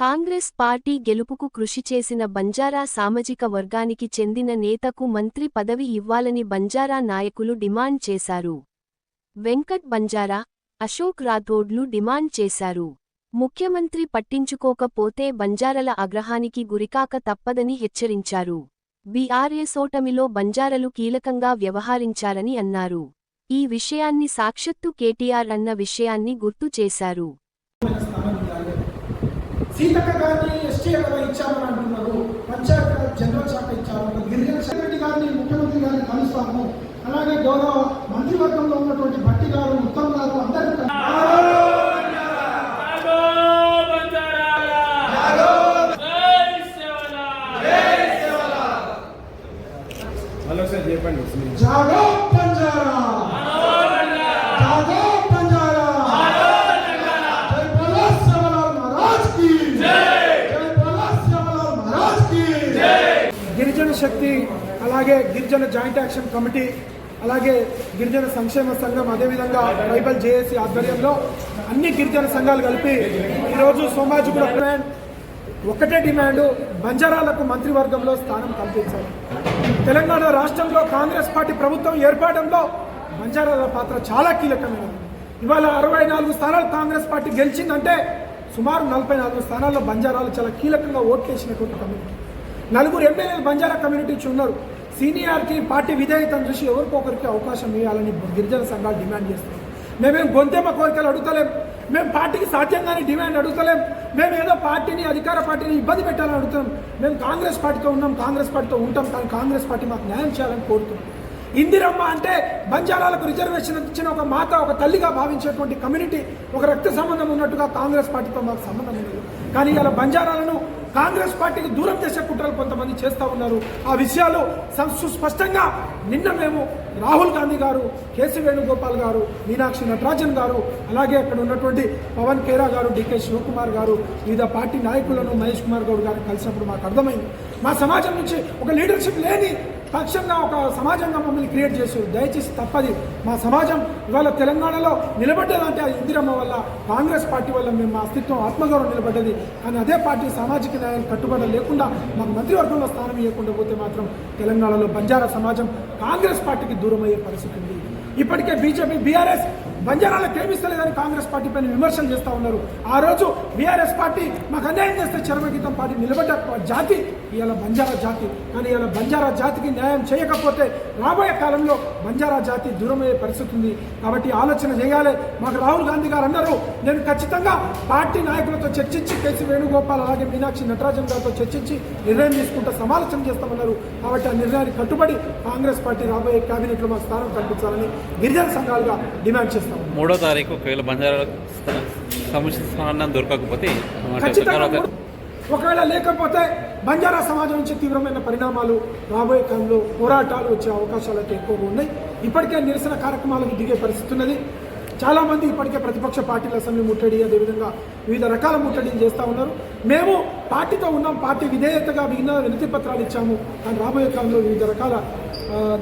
Congress party గెలుపుకు కృషి చేసిన బంజారా సామాజిక వర్గానికి చెందిన నేతకు మంత్రి పదవి ఇవ్వాలని బంజారా నాయకులు డిమాండ్ చేశారు. వెంకట్ బంజారా అశోక్ రాథోడ్లు డిమాండ్ చేశారు. ముఖ్యమంత్రి పట్టించుకోకపోతే బంజారల ఆగ్రహానికి గురికాక తప్పదని హెచ్చరించారు. బీఆర్ఎస్ ఓటమిలో బంజారలు కీలకంగా వ్యవహరించారని అన్నారు. ఈ విషయాన్ని సాక్షత్తు కేటీఆర్ అన్న విషయాన్ని గుర్తు చేశారు. సీతక్క గారిని ఎస్టీ ఎక్కడ ఇచ్చామని అంటున్నారు. పంచాయత్ జనరల్ శాఖ ఇచ్చారు. ఒక గిరిజన సెక్రటరీ గారిని ముఖ్యమంత్రి గారిని కలుస్తాము. అలాగే గౌరవ మంత్రివర్గంలో ఉన్నటువంటి భట్టి గారు ఉత్తమ్ గారు అందరికీ చెప్పండి. జాగో బంజారా గిరిజన శక్తి అలాగే గిరిజన జాయింట్ యాక్షన్ కమిటీ అలాగే గిరిజన సంక్షేమ సంఘం అదేవిధంగా ట్రైబల్ జేఏసీ ఆధ్వర్యంలో అన్ని గిరిజన సంఘాలు కలిపి ఈరోజు సోమాజిగూడ ప్లాన్ ఒకటే డిమాండ్ బంజారాలకు మంత్రివర్గంలో స్థానం కల్పించాలి. తెలంగాణ రాష్ట్రంలో కాంగ్రెస్ పార్టీ ప్రభుత్వం ఏర్పడంలో బంజారాల పాత్ర చాలా కీలకమైనది. ఇవాళ అరవై నాలుగు స్థానాలు కాంగ్రెస్ పార్టీ గెలిచిందంటే సుమారు నలభై నాలుగు స్థానాల్లో బంజారాలు చాలా కీలకంగా ఓట్లేసినటువంటి కమ్యూనిటీ నలుగురు ఎమ్మెల్యేలు బంజారా కమ్యూనిటీ ఉన్నారు. సీనియార్కి పార్టీ విధేయతను చూసి ఎవరికొకరికి అవకాశం ఇవ్వాలని గిరిజన సంఘాలు డిమాండ్ చేస్తున్నారు మేమేం గొంతెమ్మ కోరికలు అడుగుతలేం. మేము పార్టీకి సాధ్యంగానే డిమాండ్ అడుగుతలేం. మేము ఏదో పార్టీని అధికార పార్టీని ఇబ్బంది పెట్టాలని అడుగుతున్నాం. మేము కాంగ్రెస్ పార్టీతో ఉన్నాం కాంగ్రెస్ పార్టీతో ఉంటాం కానీ కాంగ్రెస్ పార్టీ మాకు న్యాయం చేయాలని కోరుతున్నాం. ఇందిరమ్మ అంటే బంజారాలకు రిజర్వేషన్ ఇచ్చిన ఒక మాత ఒక తల్లిగా భావించేటువంటి కమ్యూనిటీ ఒక రక్త సంబంధం ఉన్నట్టుగా కాంగ్రెస్ పార్టీతో మాకు సంబంధం లేదు. కానీ ఇలా బంజారాలను కాంగ్రెస్ పార్టీకి దూరం చేసే కుట్రలు కొంతమంది చేస్తూ ఉన్నారు. ఆ విషయాలు సుస్పష్టంగా నిన్న మేము రాహుల్ గాంధీ గారు కేసీ వేణుగోపాల్ గారు మీనాక్షి నటరాజన్ గారు అలాగే అక్కడ ఉన్నటువంటి పవన్ ఖేరా గారు డికే శివకుమార్ గారు వివిధ పార్టీ నాయకులను మహేష్ కుమార్ గౌడ్ గారిని కలిసినప్పుడు మాకు అర్థమైంది. మా సమాజం నుంచి ఒక లీడర్షిప్ లేని పక్షంగా ఒక సమాజంగా మమ్మల్ని క్రియేట్ చేశారు. దయచేసి తప్పది. మా సమాజం ఇవాళ తెలంగాణలో నిలబడ్డదంటే అది ఇందిరమ్మ వల్ల కాంగ్రెస్ పార్టీ వల్ల మేము మా అస్తిత్వం ఆత్మగౌరవం నిలబడ్డది. కానీ అదే పార్టీ సామాజిక న్యాయం కట్టుబడి లేకుండా మాకు మంత్రివర్గంలో స్థానం ఇవ్వకుండా పోతే మాత్రం తెలంగాణలో బంజారా సమాజం కాంగ్రెస్ పార్టీకి దూరం అయ్యే పరిస్థితి ఉంది. ఇప్పటికే బీజేపీ బీఆర్ఎస్ బంజారాలకు ఏమిస్తలేదని కాంగ్రెస్ పార్టీ పైన విమర్శలు చేస్తూ ఉన్నారు. ఆ రోజు బీఆర్ఎస్ పార్టీ మాకు అన్యాయం చేస్తే చరమగీతం పార్టీ నిలబడ్డ జాతి ఇవాళ బంజారా జాతి. కానీ ఇవాళ బంజారా జాతికి న్యాయం చేయకపోతే రాబోయే కాలంలో బంజారా జాతి దూరమయ్యే పరిస్థితి ఉంది. కాబట్టి ఆలోచన చేయాలి. మాకు రాహుల్ గాంధీ గారు అన్నారు. నేను ఖచ్చితంగా పార్టీ నాయకులతో చర్చించి కేసీ వేణుగోపాల్ అలాగే మీనాక్షి నటరాజన్ గారితో చర్చించి నిర్ణయం తీసుకుంటూ సమాలోచన చేస్తామన్నారు. కాబట్టి ఆ నిర్ణయానికి కట్టుబడి కాంగ్రెస్ పార్టీ రాబోయే కేబినెట్లో మాకు స్థానం కల్పించాలని గిరిజన సంఘాలుగా డిమాండ్ చేస్తాము మూడో తారీఖు ఒకవేళ బంజారా సముచిత స్థానం దొరకకపోతే ఒకవేళ లేకపోతే బంజారా సమాజం నుంచి తీవ్రమైన పరిణామాలు రాబోయే కాలంలో పోరాటాలు వచ్చే అవకాశాలు అయితే ఎక్కువగా ఉన్నాయి. ఇప్పటికే నిరసన కార్యక్రమాలకు దిగే పరిస్థితి ఉన్నది. చాలా మంది ఇప్పటికే ప్రతిపక్ష పార్టీల అసెంబ్లీ ముట్టడి అదేవిధంగా వివిధ రకాల ముట్టడిని చేస్తూ ఉన్నారు. మేము పార్టీతో ఉన్నాం పార్టీ విధేయతగా విన్న వినతి పత్రాలు ఇచ్చాము. కానీ రాబోయే కాలంలో వివిధ రకాల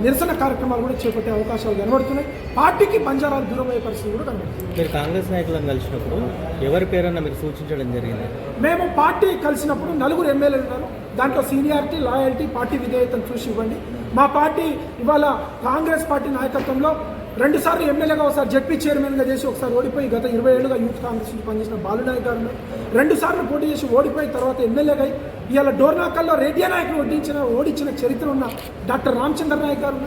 నిరసన కార్యక్రమాలు కూడా చేపట్టే అవకాశాలు కనబడుతున్నాయి. పార్టీకి బంజారాలు దూరం అయ్యే పరిస్థితి కూడా కనబడుతుంది. మీరు కాంగ్రెస్ నాయకులను కలిసినప్పుడు ఎవరి పేరన్నా మీరు సూచించడం జరిగింది? మేము పార్టీ కలిసినప్పుడు నలుగురు ఎమ్మెల్యేలు ఉన్నారు. దాంట్లో సీనియారిటీ లాయల్టీ పార్టీ విధేయతను చూసి ఇవ్వండి. మా పార్టీ ఇవాళ కాంగ్రెస్ పార్టీ నాయకత్వంలో రెండు సార్లు ఎమ్మెల్యేగా ఒకసారి జడ్పీ చైర్మన్గా చేసి ఒకసారి ఓడిపోయి గత ఇరవై ఏళ్ళుగా యూత్ కాంగ్రెస్ నుంచి పనిచేసిన బాలునాయక్ గారు రెండు సార్లు పోటీ చేసి ఓడిపోయిన తర్వాత ఎమ్మెల్యేగా ఇవాళ డోర్నాకల్లో రేడియో నాయకులు ఓడించిన ఓడించిన చరిత్ర ఉన్న డాక్టర్ రామచంద్ర నాయక్ గారు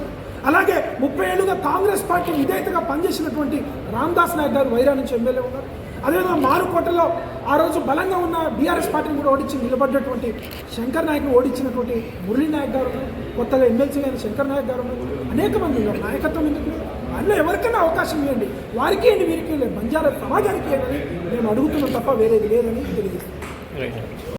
అలాగే ముప్పై ఏళ్ళుగా కాంగ్రెస్ పార్టీ విధేయతగా పనిచేసినటువంటి రామ్దాస్ నాయక్ గారు వైరా నుంచి ఎమ్మెల్యే ఉన్నారు. అదేవిధంగా మారుకోటలో ఆ రోజు బలంగా ఉన్న బీఆర్ఎస్ పార్టీని కూడా ఓడించి నిలబడ్డటువంటి శంకర్ నాయక్ను ఓడించినటువంటి మురళీ నాయక్ గారు కొత్తగా ఎమ్మెల్సీ అయిన శంకర్ నాయక్ గారు అనేక మంది నాయకత్వం ఎందుకు దానిలో అందులో ఎవరికైనా అవకాశం ఇవ్వండి. వారికి ఏంటి వీరికి లేదు బంజారా సమాజానికి ఏమని మేము అడుగుతున్నాం తప్ప వేరేది లేదని తెలియజేస్తాం